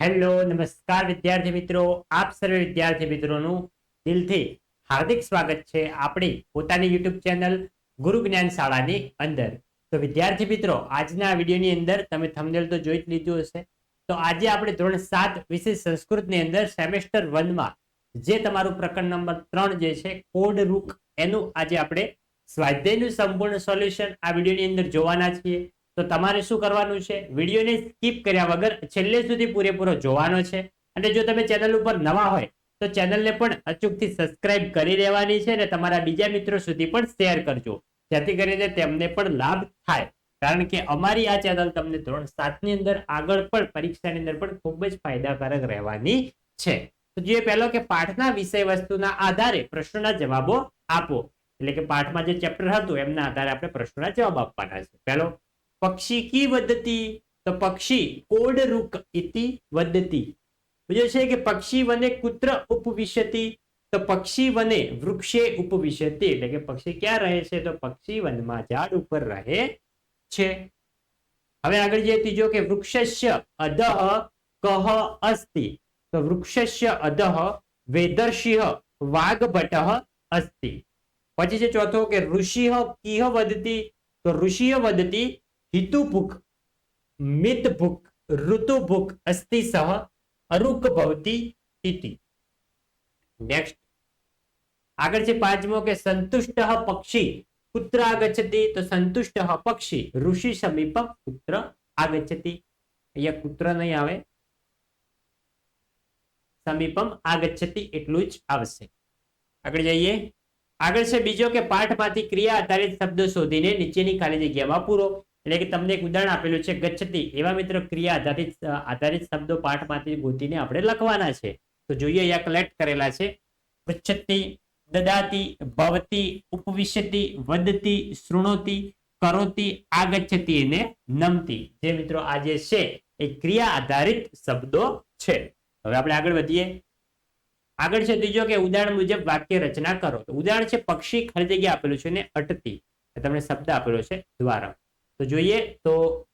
Hello, નમસ્કાર વિદ્યાર્થી મિત્રો. આપ સર્વે વિદ્યાર્થી મિત્રોનું દિલથી હાર્દિક સ્વાગત છે આપણી પોતાની યુટ્યુબ ચેનલ ગુરુ જ્ઞાન શાળાની અંદર. તો વિદ્યાર્થી મિત્રો, આજના વિડીયોની અંદર તમે થમદેલ તો જોઈ જ લીધું હશે. તો આજે આપણે ધોરણ સાત વિશેષ સંસ્કૃતની અંદર સેમેસ્ટર વનમાં જે તમારું પ્રકરણ નંબર ત્રણ જે છે, કોડ રૂક, એનું આજે આપણે સ્વાધ્યાયનું સંપૂર્ણ સોલ્યુશન આ વિડીયોની અંદર જોવાના છીએ. તો તમારે શું કરવાનું છે? વિડીયોને સ્કીપ કર્યા વગર છેલ્લે સુધી પૂરેપૂરો જોવાનો છે. અને જો તમે ચેનલ ઉપર નવા હોય, તો ચેનલને પણ અચૂકથી સબસ્ક્રાઇબ કરી દેવાની છે અને તમારા બીજા મિત્રો સુધી પણ શેર કરજો. જેથી કરીને તેમને પણ લાભ થાય. કારણ કે અમારી આ ચેનલ તમને ધોરણ સાતની અંદર આગળ પણ, પરીક્ષાની અંદર પણ ખૂબ જ ફાયદાકારક રહેવાની છે. તો જોઈએ પહેલો કે પાઠના વિષય વસ્તુના આધારે પ્રશ્નોના જવાબો આપો. એટલે કે પાઠમાં જે ચેપ્ટર હતું, એમના આધારે આપણે પ્રશ્નોના જવાબ આપવાના છે. પહેલો પક્ષી કી વદતી તો પક્ષી કોડ રૂક ઇતિ વદતી બીજો છે કે પક્ષી વને કુત્ર ઉપવિશતિ તો પક્ષી વને વૃક્ષે ઉપવિશતિ એટલે કે પક્ષી ક્યાં રહે છે તો પક્ષી વનમાં ઝાડ ઉપર રહે છે હવે આગળ જઈએ ત્રીજો કે વૃક્ષસ્ય અધઃ કહ અસ્તિ તો વૃક્ષસ્ય અધઃ વેદર્ષિહ વાઘભટઃ અસ્તિ પછી છે ચોથો કે ઋષિહ કિહ વદતી તો ઋષિય વદતી હિતુભુક મિતભુક ઋતુભુક અસ્તિ સહ અરુક ભવતી ઇતિ નેક્સ્ટ આગળ છે પાંચમો કે સંતુષ્ટ પક્ષી પુત્ર આગચ્છતિ તો સંતુષ્ટ પક્ષી ઋષિ સમીપ પુત્ર આગચ્છતિ અહીંયા પુત્ર નહીં આવે સમીપમ આગચ્છતિ એટલું જ આવશે આગળ જઈએ આગળ છે બીજો કે પાઠમાંથી ક્રિયા આધારિત શબ્દો શોધીને નીચેની ખાલી જગ્યામાં પૂરો એટલે કે તમને એક ઉદાહરણ આપેલું છે, ગચ્છતી. એવા મિત્રો ક્રિયા આધારિત આધારિત શબ્દો પાઠમાંથી ગોતીને આપણે લખવાના છે. તો જોઈએ અહીંયા કલેક્ટ કરેલા છે. પૃચ્છતિ દદાતી, ભવતી, ઉપવિશતી વદતી શૃણોતી, કરોતી, આગચ્છતી અને નમતી. જે મિત્રો આ જે છે, એ ક્રિયા આધારિત શબ્દો છે. હવે આપણે આગળ વધીએ. આગળ છે ત્રીજો કે ઉદાહરણ મુજબ વાક્ય રચના કરો. તો ઉદાહરણ છે, પક્ષી ખાલી જગ્યા આપેલું છે ને અટતી. તમને શબ્દ આપેલો છે દ્વારા તો જોઈએ તો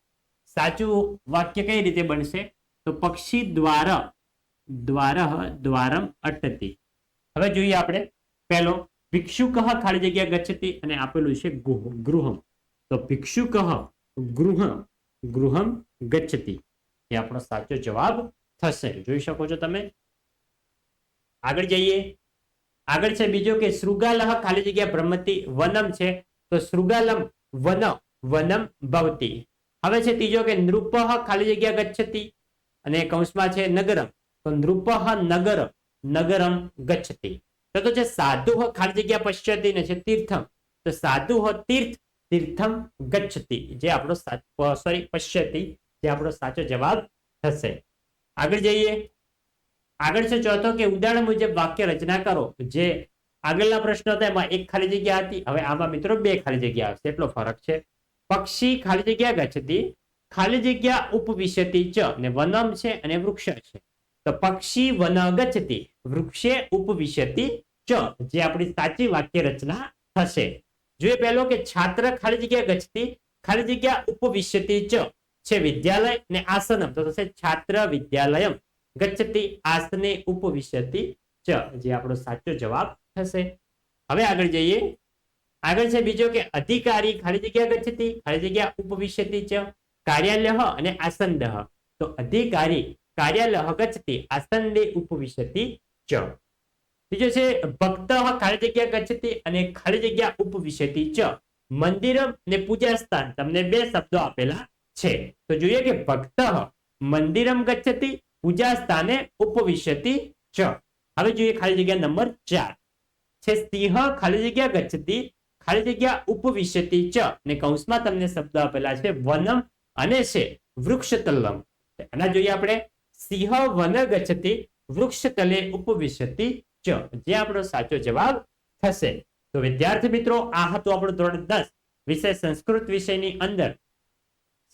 સાચું વાક્ય કઈ રીતે બનશે? તો પક્ષી દ્વાર દ્વારહ, દ્વારમ અટતી. હવે જોઈએ આપણે પહેલો, ભિક્ષુક ખાલી જગ્યા ગચ્છતી અને આપેલું છે ગુહ- ગૃહમ. તો ભિક્ષુક ગૃહ ગૃહમ ગચ્છતી. એ આપણો સાચો જવાબ થશે. જોઈ શકો છો તમે? આગળ જઈએ. આગળ છે બીજો કે શૃગાલહ ખાલી જગ્યા બ્રહ્મતી વનમ છે. તો શૃગાલમ વન વનમ ભવતી. હવે છે ત્રીજો કે નૃપ ખાલી જગ્યા ગચ્છતી અને કૌંસમાં છે નગરમ. તો નૃપ નગર નગરમ ગચ્છતી. તો છે સાધુ ખાલી જગ્યા પશ્ચતી ને છે તીર્થમ. તો સાધુ તીર્થ, તીર્થમ ગચ્છતી. જે આપણો સોરી પશ્યતી. જે આપણો સાચો જવાબ થશે. આગળ જઈએ. આગળ છે ચોથો કે ઉદાહરણ મુજબ વાક્ય રચના કરો. જે આગળના પ્રશ્નો હતા એમાં એક ખાલી જગ્યા હતી. હવે આમાં મિત્રો બે ખાલી જગ્યા આવશે. એટલો ફરક છે. પક્ષી ખાલી જગ્યા ગચ્છતી ખાલી જગ્યા ઉપવિશતી ચ ને વનમ છે અને વૃક્ષ છે. તો પક્ષી વન ગચતી વૃક્ષે ઉપવિશતી ચ જે આપણી સાચી વાક્ય રચના થશે. જોઈએ પહેલો કે છાત્ર ખાલી જગ્યા ગચ્છતી ખાલી જગ્યા ઉપવિશતી ચ છે વિદ્યાલય ને આસનમ. તો થશે છાત્ર વિદ્યાલયમ. ગચ્છતી આસને ઉપવિશતી ચ જે આપણો સાચો જવાબ થશે. હવે આગળ જઈએ. આગળ છે બીજો કે અધિકારી ખાલી જગ્યા ગચ્છતી, ખાલી જગ્યા ઉપવિશતી ચ કાર્યાલય અને આસંદહ તો અધિકારી, કાર્યાલય ગચ્છતી, આસંદે ઉપવિશતી ચ બીજો છે ભક્ત ખાલી જગ્યા ગચ્છતી અને ખાલી જગ્યા ઉપવિશતી ચ મંદિર ને પૂજા સ્થાન, તમને બે શબ્દો આપેલા છે. તો જોઈએ કે ભક્ત મંદિરમ ગચ્છતી, પૂજા સ્થાને ઉપવિશતી ચ હવે જોઈએ ખાલી જગ્યા નંબર ચાર. છે સિંહ ખાલી જગ્યા ગચ્છતી ખાલી જગ્યા ઉપવિશતિ ચ ને કૌંસમાં તમને શબ્દ આપેલા છે વનમ અને છે વૃક્ષતલમ. આના જોઈએ આપણે સિંહ વન વૃક્ષ વૃક્ષતલે ઉપવિશતિ ચ. જે આપણો સાચો જવાબ થશે. તો વિદ્યાર્થી મિત્રો, આ હતું આપણું ધોરણ દસ વિષય સંસ્કૃત વિષયની અંદર.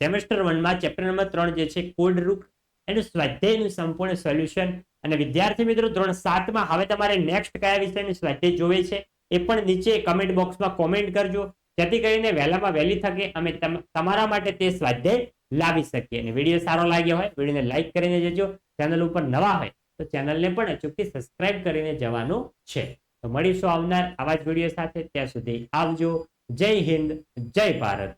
સેમેસ્ટર વનમાં ચેપ્ટર નંબર ત્રણ જે છે, કોડ રૂક એનું સ્વાધ્યાયનું સંપૂર્ણ સોલ્યુશન. અને વિદ્યાર્થી મિત્રો, ધોરણ સાતમાં હવે તમારે નેક્સ્ટ કયા વિષયનું સ્વાધ્યાય જોવે છે? એ પણ નીચે કમેન્ટ બોક્સમાં કોમેન્ટ કરજો. જેથી કરીને વહેલામાં વહેલી થકે અમે તમારા માટે તે સ્વાધ્યાય લાવી શકીએ. અને વીડિયો સારો લાગ્યો હોય, વિડીયોને લાઈક કરીને જજો. ચેનલ ઉપર નવા હોય, તો ચેનલને પણ અચૂકથી સબસ્ક્રાઇબ કરીને જવાનું છે. તો મળીશું આવનાર આવા જ વીડિયો સાથે. ત્યાં સુધી આવજો. જય હિન્દ, જય ભારત.